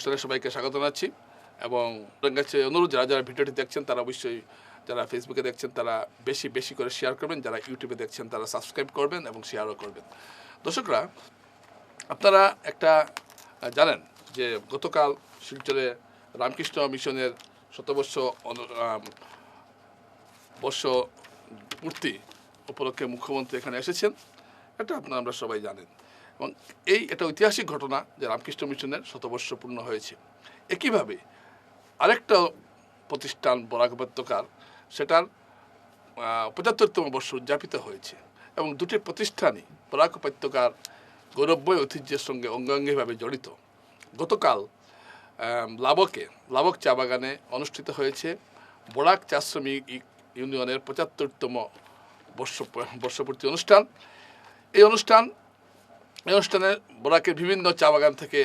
অনুষ্ঠানে সবাইকে স্বাগত জানাচ্ছি। এবং কাছে অনুরোধ, যারা যারা ভিডিওটি দেখছেন, তারা অবশ্যই যারা ফেসবুকে দেখছেন, তারা বেশি বেশি করে শেয়ার করবেন। যারা ইউটিউবে দেখছেন, তারা সাবস্ক্রাইব করবেন এবং শেয়ারও করবেন। দর্শকরা, আপনারা একটা জানেন যে গতকাল শিলচরে রামকৃষ্ণ মিশনের শতবর্ষ বর্ষ পূর্তি উপলক্ষে মুখ্যমন্ত্রী এখানে এসেছেন। এটা আপনারা আমরা সবাই জানেন। এবং এই এটা ঐতিহাসিক ঘটনা যে রামকৃষ্ণ মিশনের শতবর্ষ পূর্ণ হয়েছে। একইভাবে আরেকটা প্রতিষ্ঠান বরাক উপত্যকার, সেটার পঁচাত্তরতম বর্ষ উদযাপিত হয়েছে এবং দুটি প্রতিষ্ঠানই বরাক উপত্যকার গৌরবময় ঐতিহ্যের সঙ্গে অঙ্গাঙ্গিভাবে জড়িত। গতকাল লাবকে, লাবক চা বাগানে অনুষ্ঠিত হয়েছে বরাক চা শ্রমিক ইউনিয়নের পঁচাত্তরতম বর্ষ, বর্ষপূর্তি অনুষ্ঠান। এই অনুষ্ঠান এই অনুষ্ঠানে বরাকের বিভিন্ন চা বাগান থেকে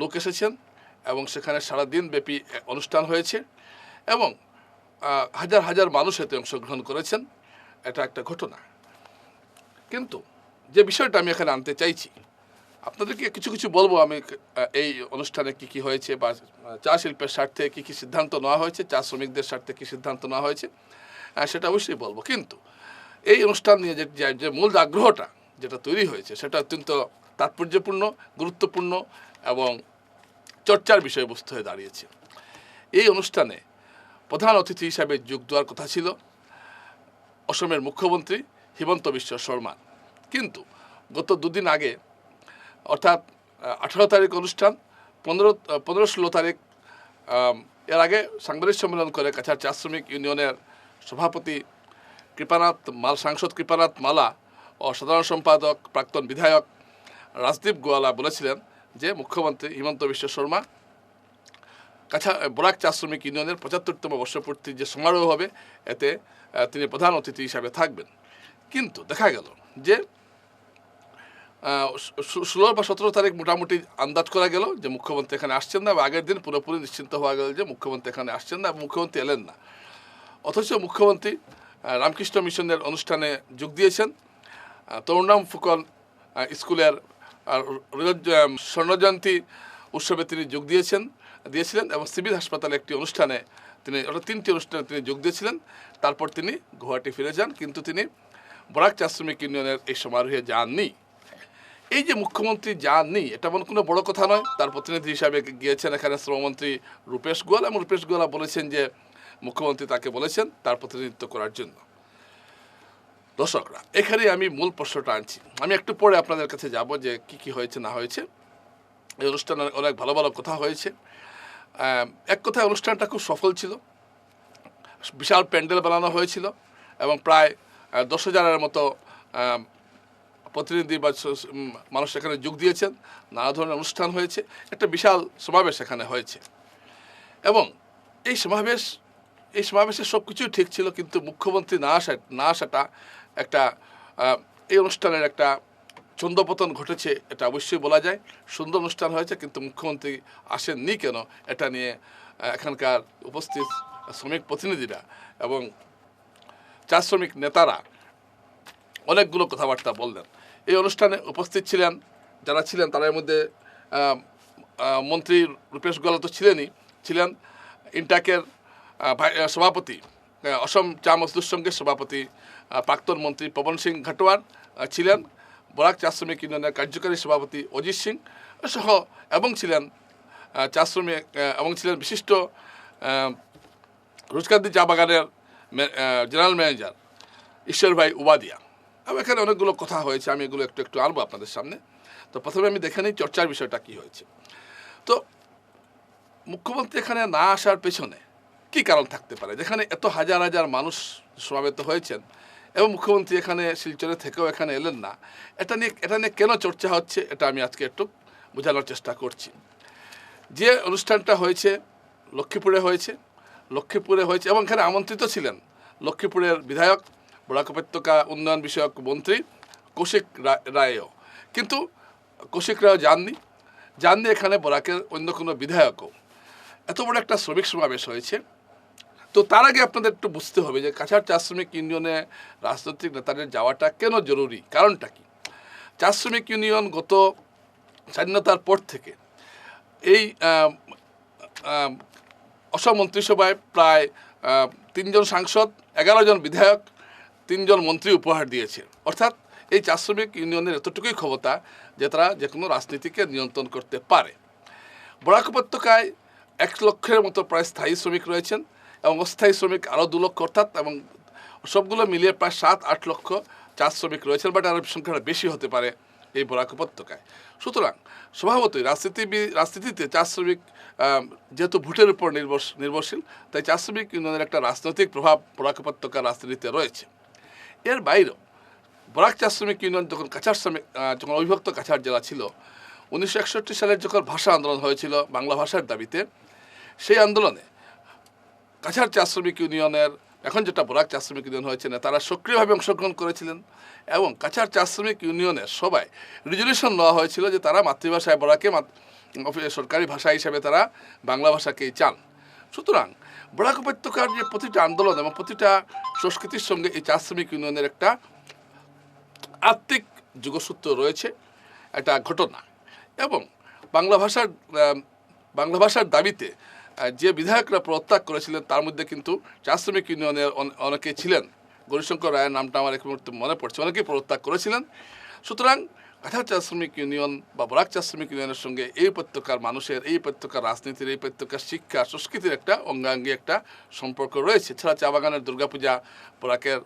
লোক এসেছেন এবং সেখানে সারাদিন ব্যাপী অনুষ্ঠান হয়েছে এবং হাজার হাজার মানুষ এতে অংশগ্রহণ করেছেন। এটা একটা ঘটনা। কিন্তু যে বিষয়টা আমি এখানে আনতে চাইছি, আপনাদেরকে কিছু কিছু বলব আমি এই অনুষ্ঠানে কি কি হয়েছে বা চা শিল্পের স্বার্থে কি কি সিদ্ধান্ত নেওয়া হয়েছে, চা শ্রমিকদের স্বার্থে কি সিদ্ধান্ত নেওয়া হয়েছে সেটা অবশ্যই বলব। কিন্তু এই অনুষ্ঠান নিয়ে যে মূল আগ্রহটা যেটা তৈরি হয়েছে, সেটা অত্যন্ত তাৎপর্যপূর্ণ, গুরুত্বপূর্ণ এবং চর্চার বিষয়বস্তু হয়ে দাঁড়িয়েছে। এই অনুষ্ঠানে প্রধান অতিথি হিসাবে যোগ দেওয়ার কথা ছিল অসমের মুখ্যমন্ত্রী হিমন্ত বিশ্ব শর্মা। কিন্তু গত দুদিন আগে, অর্থাৎ আঠারো তারিখ অনুষ্ঠান, পনেরো পনেরো ষোলো তারিখ এর আগে সাংবাদিক সম্মেলন করে কাছাড় চা শ্রমিক ইউনিয়নের সভাপতি কৃপানাথ মাল, সাংসদ কৃপানাথ মালা ও সাধারণ সম্পাদক, প্রাক্তন বিধায়ক রাজদীপ গোয়ালা বলেছিলেন যে মুখ্যমন্ত্রী হিমন্ত বিশ্ব শর্মা কাছা, বরাক চা শ্রমিক ইউনিয়নের পঁচাত্তরতম বর্ষপূর্তির যে সমারোহ হবে, এতে তিনি প্রধান অতিথি হিসাবে থাকবেন। কিন্তু দেখা গেল যে ষোলো বা সতেরো তারিখ মোটামুটি আন্দাজ করা গেল যে মুখ্যমন্ত্রী এখানে আসছেন না বা আগের দিন পুরোপুরি নিশ্চিন্ত হওয়া গেল যে মুখ্যমন্ত্রী এখানে আসছেন না মুখ্যমন্ত্রী এলেন না। অথচ মুখ্যমন্ত্রী রামকৃষ্ণ মিশনের অনুষ্ঠানে যোগ দিয়েছেন। তরুণাম ফুকন স্কুলের স্বর্ণজয়ন্তী উৎসবে তিনি যোগ দিয়েছেন, দিয়েছিলেন এবং সিভিল হাসপাতালে একটি অনুষ্ঠানে তিনি, অর্থাৎ তিনটি অনুষ্ঠানে তিনি যোগ দিয়েছিলেন। তারপর তিনি গুয়াহাটি ফিরে যান, কিন্তু তিনি বরাক চা শ্রমিক ইউনিয়নের এই সমারোহে যাননি। এই যে মুখ্যমন্ত্রী যাননি, এটা এমন কোনো বড় কথা নয়। তার প্রতিনিধি হিসাবে গিয়েছেন এখানে শ্রমমন্ত্রী রূপেশ গোয়াল এবং রূপেশ গোয়ালা বলেছেন যে মুখ্যমন্ত্রী তাকে বলেছেন তার প্রতিনিধিত্ব করার জন্য। দর্শকরা, এখানে আমি মূল প্রশ্নটা আনছি। আমি একটু পরে আপনাদের কাছে যাব যে কি কি হয়েছে, না হয়েছে। এই অনুষ্ঠানে অনেক ভালো ভালো কথা হয়েছে। এক কথায় অনুষ্ঠানটা খুব সফল ছিল। বিশাল প্যান্ডেল বানানো হয়েছিল এবং প্রায় দশ হাজারের মতো প্রতিনিধি বা মানুষ সেখানে যোগ দিয়েছেন। নানা ধরনের অনুষ্ঠান হয়েছে। একটা বিশাল সমাবেশ এখানে হয়েছে। এবং এই সমাবেশ, এই সমাবেশের সব কিছুই ঠিক ছিল, কিন্তু মুখ্যমন্ত্রী না আসা, না আসাটা একটা এই অনুষ্ঠানের একটা ছন্দপতন ঘটেছে, এটা অবশ্যই বলা যায়। সুন্দর অনুষ্ঠান হয়েছে, কিন্তু মুখ্যমন্ত্রী আসেননি কেন? এটা নিয়ে এখানকার উপস্থিত শ্রমিক প্রতিনিধিরা এবং চা শ্রমিক নেতারা অনেকগুলো কথাবার্তা বললেন। এই অনুষ্ঠানে উপস্থিত ছিলেন, যারা ছিলেন তাদের মধ্যে মন্ত্রী রূপেশ গোয়ালা তো ছিলেনই, ছিলেন ইন্টাকের সভাপতি অসম চা মজদুর সঙ্গের সভাপতি প্রাক্তন মন্ত্রী পবন সিং ঘাটোয়ার ছিলেন বরাক চা শ্রমিক ইউনিয়নের কার্যকারী সভাপতি অজিত সিং সহ এবং ছিলেন চা শ্রমিক এবং ছিলেন বিশিষ্ট রোজকান্দি চা বাগানের জেনারেল ম্যানেজার ঈশ্বর ভাই উবাদিয়া। এবং এখানে অনেকগুলো কথা হয়েছে, আমি এগুলো একটু একটু আনব আপনাদের সামনে। তো প্রথমে আমি দেখে নিই চর্চার বিষয়টা কি হয়েছে। তো মুখ্যমন্ত্রী এখানে না আসার পেছনে কি কারণ থাকতে পারে? যেখানে এত হাজার হাজার মানুষ সমাবেত হয়েছেন এবং মুখ্যমন্ত্রী এখানে শিলচরে থেকেও এখানে এলেন না। এটা নিয়ে এটা নিয়ে কেন চর্চা হচ্ছে, এটা আমি আজকে একটু বোঝানোর চেষ্টা করছি। যে অনুষ্ঠানটা হয়েছে, লক্ষ্মীপুরে হয়েছে লক্ষ্মীপুরে হয়েছে, এবং এখানে আমন্ত্রিত ছিলেন লক্ষ্মীপুরের বিধায়ক বরাক উপত্যকা উন্নয়ন বিষয়ক মন্ত্রী কৌশিক রায়ও। কিন্তু কৌশিক রায় যাননি যাননি এখানে বরাকের অন্য কোনো বিধায়কও। এত বড় একটা শ্রমিক সমাবেশ হয়েছে তো তার আগে আপনাদের একটু বুঝতে হবে যে কাছাড় চা শ্রমিক ইউনিয়নে রাজনৈতিক নেতাদের যাওয়াটা কেন জরুরি? কারণটা কি? চা শ্রমিক ইউনিয়ন গত স্বাধীনতার পর থেকে এই অসম মন্ত্রিসভায় প্রায় তিনজন সাংসদ, এগারো জন বিধায়ক তিনজন মন্ত্রী উপহার দিয়েছে। অর্থাৎ এই চা শ্রমিক ইউনিয়নের এতটুকুই ক্ষমতা যে তারা যে কোনো রাজনীতিকে নিয়ন্ত্রণ করতে পারে। বরাক উপত্যকায় এক লক্ষের মতো প্রায় স্থায়ী শ্রমিক রয়েছেন। এবং অস্থায়ী শ্রমিক আরও দু লক্ষ, অর্থাৎ এবং সবগুলো মিলিয়ে প্রায় সাত, আট লক্ষ চা শ্রমিক রয়েছেন, বাট আরও সংখ্যাটা বেশি হতে পারে এই বরাক উপত্যকায়। সুতরাং স্বভাবতই রাজনীতি রাজনীতিতে চা শ্রমিক যেহেতু ভোটের উপর নির্ভর, নির্ভরশীল, তাই চা শ্রমিক ইউনিয়নের একটা রাজনৈতিক প্রভাব বরাক উপত্যকার রাজনীতিতে রয়েছে। এর বাইরেও বরাক চা শ্রমিক ইউনিয়ন যখন কাছাড় শ্রমিক যখন অবিভক্ত কাছাড় জেলা ছিল, উনিশশো একষট্টি সালের যখন ভাষা আন্দোলন হয়েছিল বাংলা ভাষার দাবিতে, সেই আন্দোলনে কাছাড় চা শ্রমিক ইউনিয়নের, এখন যেটা বরাক চা শ্রমিক ইউনিয়ন হয়েছে না তারা সক্রিয়ভাবে অংশগ্রহণ করেছিলেন এবং কাছাড় চা শ্রমিক ইউনিয়নের সবাই রেজলিউশন নেওয়া হয়েছিল যে তারা মাতৃভাষায় বরাকে সরকারি ভাষা হিসেবে তারা বাংলা ভাষাকেই চান। সুতরাং বরাক উপত্যকার যে প্রতিটা আন্দোলন এবং প্রতিটা সংস্কৃতির সঙ্গে এই চা শ্রমিক ইউনিয়নের একটা আত্মিক যুগসূত্র রয়েছে একটা ঘটনা। এবং বাংলা ভাষার বাংলা ভাষার দাবিতে যে বিধায়করা প্রত্যাগ করেছিলেন, তার মধ্যে কিন্তু চা শ্রমিক ইউনিয়নের অন- অনেকে ছিলেন। গৌরীশঙ্কর রায়ের নামটা আমার এক মুহূর্তে মনে পড়ছে। অনেকেই প্রত্যাগ করেছিলেন। সুতরাং কাঁথা চা শ্রমিক ইউনিয়ন বা বরাক চা শ্রমিক ইউনিয়নের সঙ্গে এই উপত্যকার মানুষের, এই উপত্যকার রাজনীতির, এই উপত্যকার শিক্ষা, সংস্কৃতির একটা অঙ্গাঙ্গি একটা সম্পর্ক রয়েছে। এছাড়া চা বাগানের দুর্গাপূজা বরাকের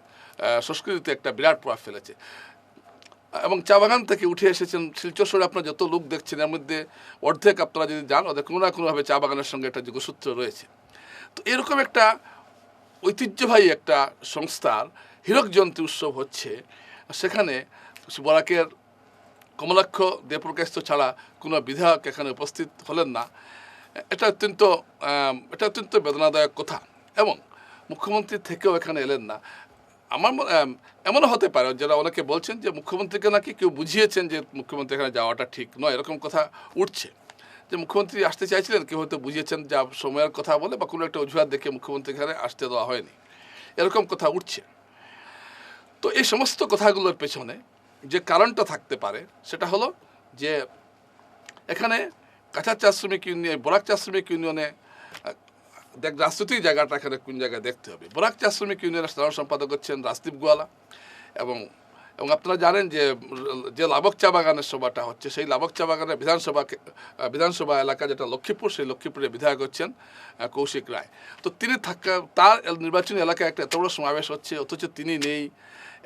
সংস্কৃতিতে একটা বিরাট প্রভাব ফেলেছে। এবং চা বাগান থেকে উঠে এসেছেন শিলচর আপনার যত লোক দেখছেন, এর মধ্যে অর্ধেক আপনারা যদি যান ওদের কোনো না কোনোভাবে চা বাগানের সঙ্গে একটা যোগসূত্র রয়েছে। তো এরকম একটা ঐতিহ্যবাহী একটা সংস্থার হীরক জয়ন্তী উৎসব হচ্ছে। সেখানে বরাকের কমলাক্ষ দেবপ্রকাশ ছাড়া কোনো বিধায়ক এখানে উপস্থিত হলেন না। এটা অত্যন্ত এটা অত্যন্ত বেদনাদায়ক কথা। এবং মুখ্যমন্ত্রী থেকেও এখানে এলেন না। আমার মনে- এমনও হতে পারে, যারা অনেকে বলছেন যে মুখ্যমন্ত্রীকে নাকি কেউ বুঝিয়েছেন যে মুখ্যমন্ত্রী এখানে যাওয়াটা ঠিক নয়, এরকম কথা উঠছে। যে মুখ্যমন্ত্রী আসতে চাইছিলেন, কেউ হয়তো বুঝিয়েছেন যা সময়ের কথা বলে, বা কোনো একটা অজুহাত দেখে মুখ্যমন্ত্রী এখানে আসতে দেওয়া হয়নি। এরকম কথা উঠছে। তো এই সমস্ত কথাগুলোর পেছনে যে কারণটা থাকতে পারে, সেটা হলো যে এখানে কাঁচা চা শ্রমিক ইউনিয়ন, বরাক চা শ্রমিক ইউনিয়নে দেখ রাজনৈতিক জায়গাটা এখানে কোন জায়গায় দেখতে হবে। বরাক চা শ্রমিক ইউনিয়নের সাধারণ সম্পাদক হচ্ছেন রাজদীপ গোয়ালা এবং এবং আপনারা জানেন যে যে লাবক চা বাগানের সভাটা হচ্ছে, সেই লাবক চা বাগানের বিধানসভা বিধানসভা এলাকা যেটা লক্ষ্মীপুর, সেই লক্ষ্মীপুরের বিধায়ক হচ্ছেন কৌশিক রায়। তো তিনি থাকা, তার নির্বাচনী এলাকায় একটা এত বড় সমাবেশ হচ্ছে, অথচ তিনি নেই।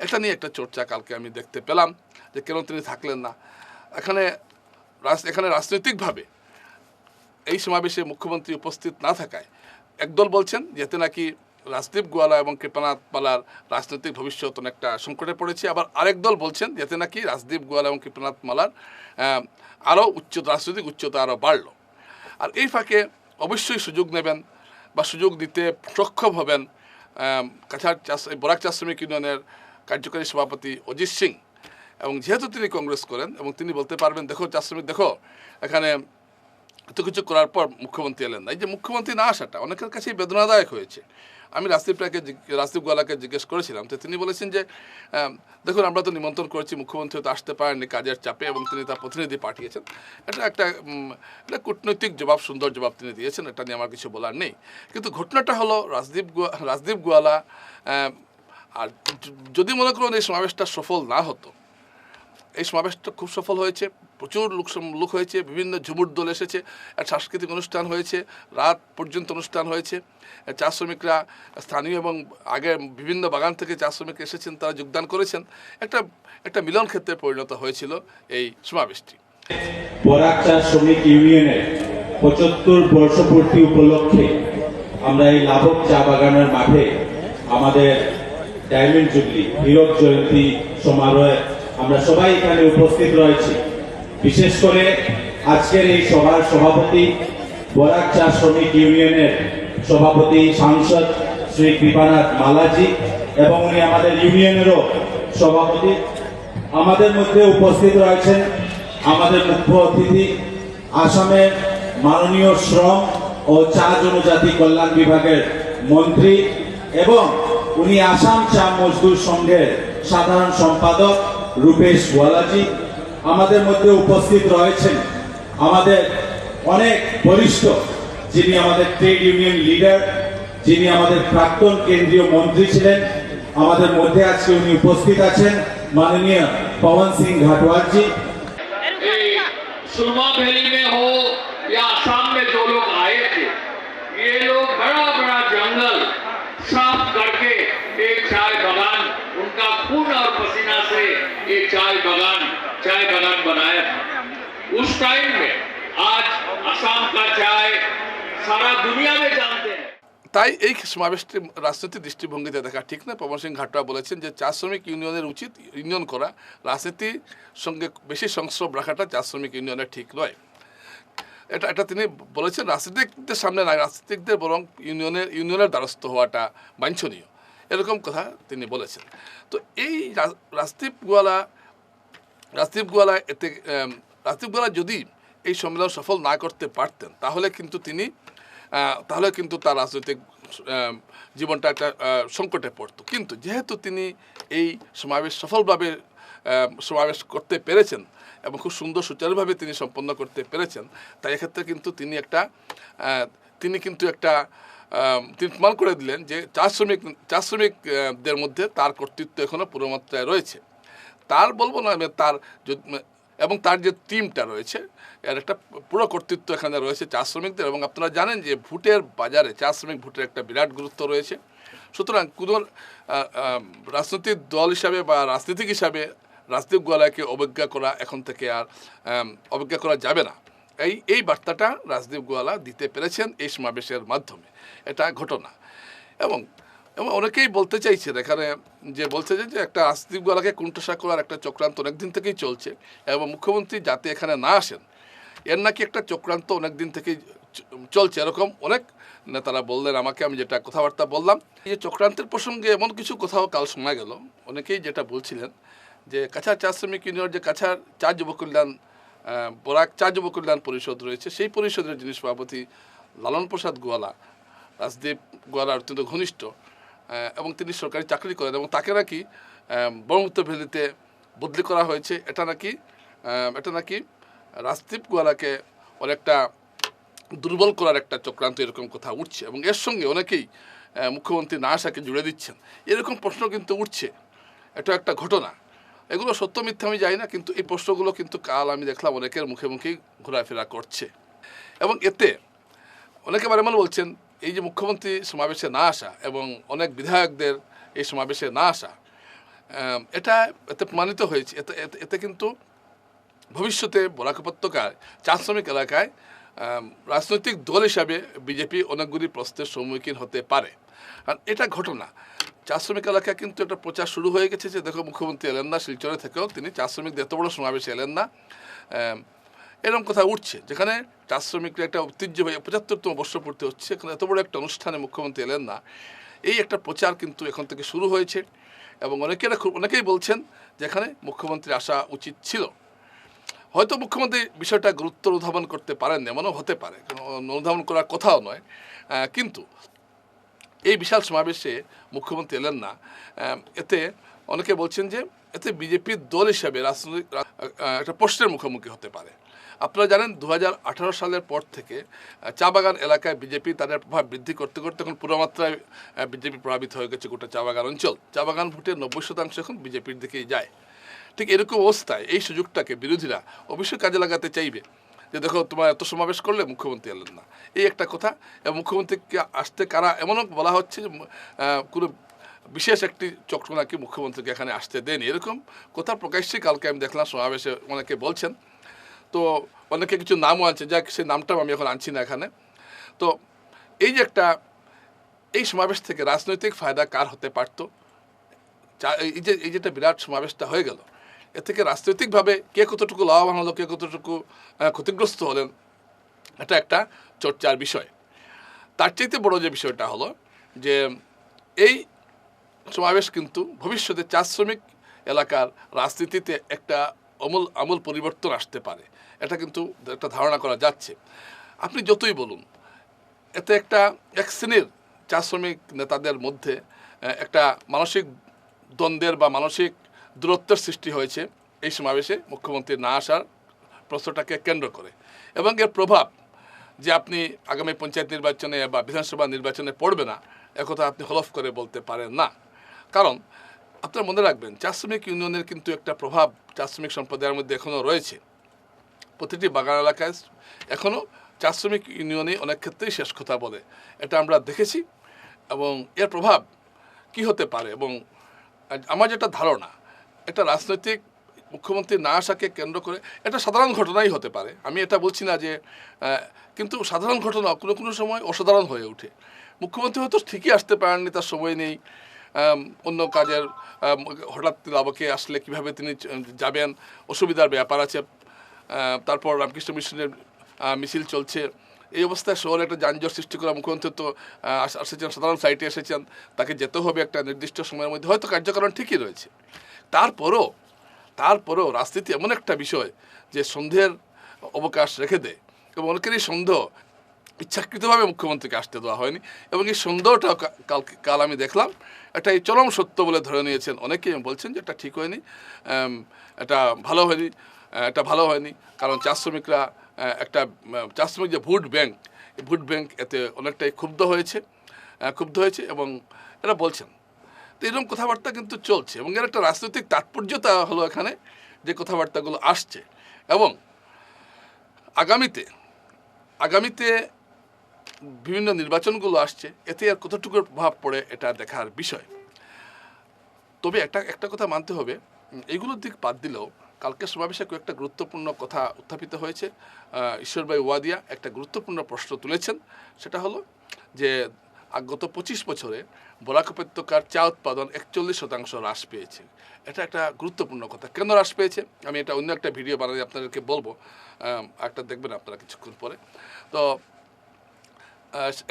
এটা নিয়ে একটা চর্চা কালকে আমি দেখতে পেলাম যে কেন তিনি থাকলেন না। এখানে এখানে রাজনৈতিকভাবে এই সমাবেশে মুখ্যমন্ত্রী উপস্থিত না থাকায় একদল বলছেন যেতে নাকি রাজদীপ গোয়ালা এবং কৃপানাথ মালার রাজনৈতিক ভবিষ্যৎ অনেকটা সংকটে পড়েছে, আবার আরেক দল বলছেন যাতে নাকি রাজদীপ গোয়ালা এবং কৃপানাথ মালার আরও উচ্চ, রাজনৈতিক উচ্চতা আরও বাড়লো। আর এই ফাঁকে অবশ্যই সুযোগ নেবেন বা সুযোগ দিতে সক্ষম হবেন কাছাড় চাষ বরাক চা শ্রমিক ইউনিয়নের কার্যকারী সভাপতি অজিত সিং। এবং যেহেতু তিনি কংগ্রেস করেন এবং তিনি বলতে পারবেন, দেখো চা শ্রমিক দেখো, এখানে এত কিছু করার পর মুখ্যমন্ত্রী এলেন না। এই যে মুখ্যমন্ত্রী না আসাটা অনেকের কাছেই বেদনাদায়ক হয়েছে। আমি জিজ্ঞে- রাজদীপ গোয়ালাকে জিজ্ঞেস করেছিলাম, তো তিনি বলেছেন যে দেখুন, আমরা তো নিমন্ত্রণ করেছি, মুখ্যমন্ত্রী তো আসতে পারেননি কাজের চাপে এবং তিনি তার প্রতিনিধি পাঠিয়েছেন। এটা একটা এটা কূটনৈতিক জবাব, সুন্দর জবাব তিনি দিয়েছেন, এটা নিয়ে আমার কিছু বলার নেই। কিন্তু ঘটনাটা হলো রাজদীপ গোয়া, রাজদীপ গোয়ালা আর যদি মনে করুন এই সমাবেশটা সফল না হতো এই সমাবেশটা খুব সফল হয়েছে। প্রচুর লোক লোক হয়েছে, বিভিন্ন ঝুমুর দল এসেছে সাংস্কৃতিক অনুষ্ঠান হয়েছে, রাত পর্যন্ত অনুষ্ঠান হয়েছে। চা শ্রমিকরা স্থানীয় এবং আগে বিভিন্ন বাগান থেকে চা শ্রমিক এসেছেন, তারা যোগদান করেছেন। একটা একটা মিলন ক্ষেত্রে পরিণত হয়েছিল এই সমাবেশটি। চা শ্রমিক ইউনিয়নের পঁচাত্তর বর্ষপূর্তি উপলক্ষে আমরা এই লাভক চা বাগানের মাঠে আমাদের ডায়মন্ড জুবলি, হীরক জয়ন্তী সমারোহে আমরা সবাই এখানে উপস্থিত রয়েছি। বিশেষ করে আজকের এই সভার সভাপতি, বরাক চা শ্রমিক ইউনিয়নের সভাপতি সাংসদ শ্রী কৃপানাথ মালাজি এবং উনি আমাদের ইউনিয়নেরও সভাপতি। আমাদের মধ্যে উপস্থিত রয়েছেন আমাদের মুখ্য অতিথি, আসামের মাননীয় শ্রম ও চা জনজাতি কল্যাণ বিভাগের মন্ত্রী এবং উনি আসাম চা মজদুর সংঘের সাধারণ সম্পাদক। রূপেশ ওয়ালাজি আমাদের মধ্যে উপস্থিত রয়েছেন। আমাদের অনেক বরিষ্ঠ যিনি আমাদের ট্রেড ইউনিয়ন লিডার, যিনি আমাদের প্রাক্তন কেন্দ্রীয় মন্ত্রী ছিলেন, আমাদের মধ্যে আজকে উনি উপস্থিত আছেন মাননীয় পবন সিং ঘাটওয়ারজি उस टाइम में आज असम का चाय सारा दुनिया में जानते हैं তাই এই সমাবেশটি রাজনৈতিক দৃষ্টিভঙ্গিতে দেখা ঠিক না পবন সিং ঘাটুয়া বলেছেন যে চা শ্রমিক ইউনিয়নের উচিত ইউনিয়ন করা রাজনীতির সঙ্গে বেশি সংস্রব রাখাটা চা শ্রমিক ইউনিয়নের ঠিক নয় এটা এটা তিনি বলেছেন রাজনীতিকদের সামনে নয় রাজনীতিকদের বরং ইউনিয়নের ইউনিয়নের দ্বারস্থ হওয়াটা বাঞ্ছনীয় এরকম কথা তিনি বলেছেন তো এই রা- রাজদীপ গোয়ালা রাজদীপ গোয়ালা এতে রাজদীপ যদি এই সম্মেলন সফল না করতে পারতেন, তাহলে কিন্তু তিনি তাহলে কিন্তু তার রাজনৈতিক জীবনটা একটা সংকটে পড়তো। কিন্তু যেহেতু তিনি এই সমাবেশ সফলভাবে সমাবেশ করতে পেরেছেন এবং খুব সুন্দর সুচারুভাবে তিনি সম্পন্ন করতে পেরেছেন, তাই এক্ষেত্রে কিন্তু তিনি একটা তিনি কিন্তু একটা তিনি প্রমাণ করে দিলেন যে চা শ্রমিক চা শ্রমিকদের মধ্যে তার কর্তৃত্ব এখনও পুরোমাত্রায় রয়েছে। তার বলব না তার এবং তার যে টিমটা রয়েছে, এর একটা পুরো কর্তৃত্ব এখানে রয়েছে চা শ্রমিকদের এবং আপনারা জানেন যে ভোটের বাজারে চা শ্রমিক ভোটের একটা বিরাট গুরুত্ব রয়েছে। সুতরাং কোনো রাজনৈতিক দল হিসাবে বা রাজনীতিক হিসাবে রাজদীপ গোয়ালাকে অবজ্ঞা করা এখন থেকে আর অবজ্ঞা করা যাবে না। এই এই বার্তাটা রাজদীপ গোয়ালা দিতে পেরেছেন এই সমাবেশের মাধ্যমে। এটা ঘটনা। এবং এবং অনেকেই বলতে চাইছেন, এখানে যে বলছে যে একটা রাজদীপ গোয়ালাকে কুণ্ঠসা করার একটা চক্রান্ত অনেক দিন থেকেই চলছে এবং মুখ্যমন্ত্রী যাতে এখানে না আসেন, এর নাকি একটা চক্রান্ত অনেক দিন থেকেই চলছে। এরকম অনেক নেতারা বললেন আমাকে, আমি যেটা কথাবার্তা বললাম। এই যে চক্রান্তের প্রসঙ্গে এমন কিছু কোথাও কাল শোনা গেল। অনেকেই যেটা বলছিলেন যে, কাছাড় চা শ্রমিক ইউনিয়ন যে কাছাড় চা যুব কল্যাণ বরাক চা যুব কল্যাণ পরিষদ রয়েছে, সেই পরিষদের যিনি সভাপতি লালন প্রসাদ গোয়ালা, রাজদীপ গোয়ালা অত্যন্ত ঘনিষ্ঠ এবং তিনি সরকারি চাকরি করেন এবং তাকে নাকি ব্রহ্মপুত্র ভ্যালিতে বদলি করা হয়েছে। এটা নাকি এটা নাকি রাজদীপ গোয়ালাকে অনেকটা দুর্বল করার একটা চক্রান্ত এরকম কথা উঠছে এবং এর সঙ্গে অনেকেই মুখ্যমন্ত্রী না আসাকে জুড়ে দিচ্ছেন। এরকম প্রশ্ন কিন্তু উঠছে। এটা একটা ঘটনা। এগুলো সত্য মিথ্যা আমি জানি না, কিন্তু এই প্রশ্নগুলো কিন্তু কাল আমি দেখলাম অনেকের মুখে মুখেই ঘোরাফেরা করছে। এবং এতে অনেকে বার এমন বলছেন এই যে মুখ্যমন্ত্রী সমাবেশে না আসা এবং অনেক বিধায়কদের এই সমাবেশে না আসা এটা এতে প্রমাণিত হয়েছে। এতে, এতে- কিন্তু ভবিষ্যতে বরাক উপত্যকার চা শ্রমিক এলাকায় রাজনৈতিক দল হিসাবে বিজেপি অনেকগুলি প্রশ্নের সম্মুখীন হতে পারে। কারণ এটা ঘটনা। চা শ্রমিক এলাকায় কিন্তু একটা প্রচার শুরু হয়ে গেছে যে দেখো মুখ্যমন্ত্রী এলেন না, শিলচরে থেকেও তিনি চা শ্রমিকদের এত বড় সমাবেশে এলেন না। এরকম কথা উঠছে, যেখানে চা শ্রমিকরা একটা ঐতিহ্যবাহী পঁচাত্তরতম বর্ষপূর্তি হচ্ছে, এখানে এত বড় একটা অনুষ্ঠানে মুখ্যমন্ত্রী এলেন না। এই একটা প্রচার কিন্তু এখন থেকে শুরু হয়েছে এবং অনেকেরা খুব, অনেকেই বলছেন যেখানে মুখ্যমন্ত্রী আসা উচিত ছিল। হয়তো মুখ্যমন্ত্রী বিষয়টা গুরুত্ব অনুধাবন করতে পারেন এমনও হতে পারে অনুধাবন করার কথাও নয়। কিন্তু এই বিশাল সমাবেশে মুখ্যমন্ত্রী এলেন না। এতে অনেকে বলছেন যে এতে বিজেপির দল হিসাবে রাজনৈতিক একটা প্রশ্নের মুখোমুখি হতে পারে। আপনারা জানেন দু হাজার আঠারো সালের পর থেকে চা বাগান এলাকায় বিজেপি তাদের প্রভাব বৃদ্ধি করতে করতে এখন পুরোমাত্রায় বিজেপি প্রভাবিত হয়ে গেছে গোটা চা বাগান অঞ্চল। চা বাগান ভোটের নব্বই শতাংশ এখন বিজেপির দিকেই যায়। ঠিক এরকম অবস্থায় এই সুযোগটাকে বিরোধীরা অবশ্যই কাজে লাগাতে চাইবে। যে দেখো, তোমার এত সমাবেশ করলে মুখ্যমন্ত্রী এলেন না। এই একটা কথা। এবং মুখ্যমন্ত্রীকে আসতে কারা, এমনও বলা হচ্ছে যে কোনো বিশেষ একটি চক্র নাকি মুখ্যমন্ত্রীকে এখানে আসতে দেয়নি। এরকম কথা প্রকাশ্যে কালকে আমি দেখলাম সমাবেশে অনেকে বলছেন। তো অনেকে কিছু নামও আনছে, যাক সেই নামটাও আমি এখন আনছি না এখানে। তো এই যে একটা, এই সমাবেশ থেকে রাজনৈতিক ফায়দা কার হতে পারতো? এই যে, এই যেটা বিরাট সমাবেশটা হয়ে গেল এ থেকে রাজনৈতিকভাবে কে কতটুকু লাভবান হলো, কে কতটুকু ক্ষতিগ্রস্ত হলেন, এটা একটা চর্চার বিষয়। তার চাইতে বড় যে বিষয়টা হলো যে এই সমাবেশ কিন্তু ভবিষ্যতে চা শ্রমিক এলাকার রাজনীতিতে একটা অমূল, আমূল পরিবর্তন আসতে পারে। এটা কিন্তু একটা ধারণা করা যাচ্ছে। আপনি যতই বলুন, এতে একটা এক শ্রেণির চা শ্রমিক নেতাদের মধ্যে একটা মানসিক দ্বন্দ্বের বা মানসিক দূরত্বের সৃষ্টি হয়েছে এই সমাবেশে মুখ্যমন্ত্রী না আসার প্রশ্নটাকে কেন্দ্র করে। এবং এর প্রভাব যে আপনি আগামী পঞ্চায়েত নির্বাচনে বা বিধানসভা নির্বাচনে পড়বে না একথা আপনি হলফ করে বলতে পারেন না। কারণ আপনারা মনে রাখবেন চা শ্রমিক ইউনিয়নের কিন্তু একটা প্রভাব চা শ্রমিক সম্প্রদায়ের মধ্যে এখনও রয়েছে। প্রতিটি বাগান এলাকায় এখনও চা শ্রমিক ইউনিয়নে অনেক ক্ষেত্রেই শেষ কথা বলে। এটা আমরা দেখেছি এবং এর প্রভাব কি হতে পারে এবং আমার যেটা ধারণা, একটা রাজনৈতিক মুখ্যমন্ত্রী না আসাকে কেন্দ্র করে এটা সাধারণ ঘটনাই হতে পারে। আমি এটা বলছি না যে কিন্তু সাধারণ ঘটনা কোনো কোনো সময় অসাধারণ হয়ে ওঠে। মুখ্যমন্ত্রী হয়তো ঠিকই আসতে পারেননি, তার সময় নেই। অন্য কাজের হঠাৎ লাভকে আসলে কীভাবে তিনি যাবেন, অসুবিধার ব্যাপার আছে। তারপর রামকৃষ্ণ মিশনের মিছিল চলছে। এই অবস্থায় শহরে একটা যানজট সৃষ্টি করা মুখ্যমন্ত্রী তো এসেছেন সাধারণ সাইটে এসেছেন, তাকে যেতে হবে একটা নির্দিষ্ট সময়ের মধ্যে। হয়তো কার্যকারণ ঠিকই রয়েছে। তারপরও তারপরও রাজনীতি এমন একটা বিষয় যে সন্ধ্যের অবকাশ রেখে দেয় এবং অনেকেরই সন্দেহ ইচ্ছাকৃতভাবে মুখ্যমন্ত্রীকে আসতে দেওয়া হয়নি এবং এই সন্দেহটা কাল কাল আমি দেখলাম। এটা এই চরম সত্য বলে ধরে নিয়েছেন অনেকেই বলছেন যে এটা ঠিক হয়নি এটা ভালো হয়নি। এটা ভালো হয়নি। কারণ চা শ্রমিকরা একটা চা শ্রমিক যে ভোট ব্যাংক ভোট ব্যাংক এতে অনেকটাই ক্ষুব্ধ হয়েছে ক্ষুব্ধ হয়েছে এবং এরা বলছেন। তো এরকম কথাবার্তা কিন্তু চলছে এবং এর একটা রাজনৈতিক তাৎপর্যতা হলো এখানে যে কথাবার্তাগুলো আসছে এবং আগামীতে আগামীতে বিভিন্ন নির্বাচনগুলো আসছে, এতে আর কতটুকুর প্রভাব পড়ে এটা দেখার বিষয়। তবে একটা একটা কথা মানতে হবে এগুলোর দিক বাদ দিলেও কালকে সমাবেশে কয়েকটা গুরুত্বপূর্ণ কথা উত্থাপিত হয়েছে। আহ, ঈশ্বরভাই ওয়াদিয়া একটা গুরুত্বপূর্ণ প্রশ্ন তুলেছেন। সেটা হলো যে গত পঁচিশ বছরে বরাক উপত্যকার চা উৎপাদন একচল্লিশ শতাংশ হ্রাস পেয়েছে। এটা একটা গুরুত্বপূর্ণ কথা। কেন হ্রাস পেয়েছে? আমি এটা অন্য একটা ভিডিও বানিয়ে আপনাদেরকে বলব। একটা দেখবেন আপনারা কিছুক্ষণ পরে। তো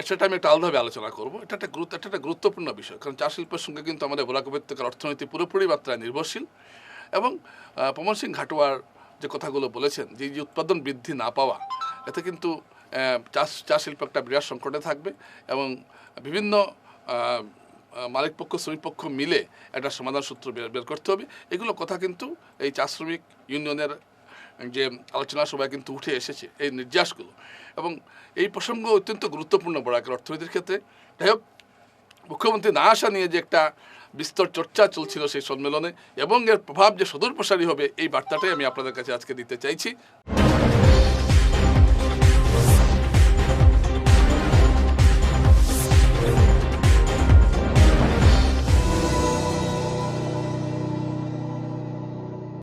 সেটা আমি একটা আলাদাভাবে আলোচনা করব। এটা একটা গুরুত্ব একটা গুরুত্বপূর্ণ বিষয়। কারণ চা শিল্পের সঙ্গে কিন্তু আমাদের বরাক উপত্যকার অর্থনীতি পুরোপুরি মাত্রায় নির্ভরশীল। এবং প্রমোদ সিং ঘাটোয়ার যে কথাগুলো বলেছেন, যে যে উৎপাদন বৃদ্ধি না পাওয়া, এতে কিন্তু চাষ চা শিল্প একটা বিরাট সংকটে থাকবে এবং বিভিন্ন মালিক পক্ষ, শ্রমিক পক্ষ মিলে একটা সমাধান সূত্র বের করতে হবে। এগুলো কথা কিন্তু এই চা শ্রমিক ইউনিয়নের যে আলোচনা সভায় কিন্তু উঠে এসেছে, এই নির্যাসগুলো। এবং এই প্রসঙ্গ অত্যন্ত গুরুত্বপূর্ণ বড় বড়াকের অর্থনীতির ক্ষেত্রে। যাই হোক, মুখ্যমন্ত্রী না আসা নিয়ে যে একটা বিস্তর চর্চা চলছিল সেই সম্মেলনে এবং এর প্রভাব যে সদূর প্রসারী হবে, এই বার্তাটাই আমি আপনাদের কাছে আজকে দিতে চাইছি।